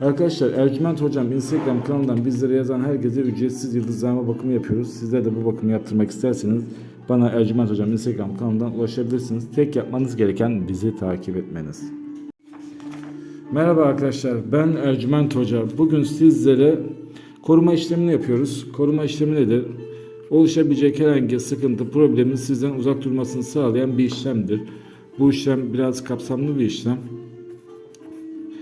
Arkadaşlar Ercüment Hocam Instagram kanalından bizlere yazan herkese ücretsiz yıldızlama bakımı yapıyoruz. Sizler de bu bakımı yaptırmak isterseniz bana Ercüment Hocam Instagram kanalından ulaşabilirsiniz. Tek yapmanız gereken bizi takip etmeniz. Merhaba arkadaşlar ben Ercüment Hoca. Bugün sizlere koruma işlemini yapıyoruz. Koruma işlemi nedir? Oluşabilecek herhangi sıkıntı, problemin sizden uzak durmasını sağlayan bir işlemdir. Bu işlem biraz kapsamlı bir işlem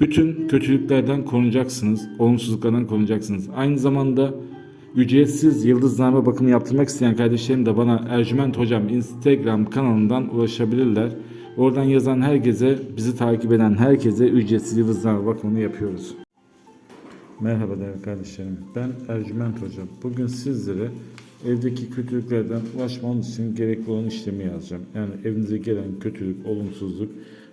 Bütün kötülüklerden korunacaksınız, olumsuzluklardan korunacaksınız. Aynı zamanda ücretsiz yıldızname bakımı yaptırmak isteyen kardeşlerim de bana Ercüment Hocam Instagram kanalından ulaşabilirler. Oradan yazan herkese, bizi takip eden herkese ücretsiz yıldızname bakımını yapıyoruz. Merhaba değerli kardeşlerim. Ben Ercüment Hocam. Bugün sizlere evdeki kötülüklerden ulaşmanız için gerekli olan işlemi yazacağım. Yani evinize gelen kötülük, olumsuzluk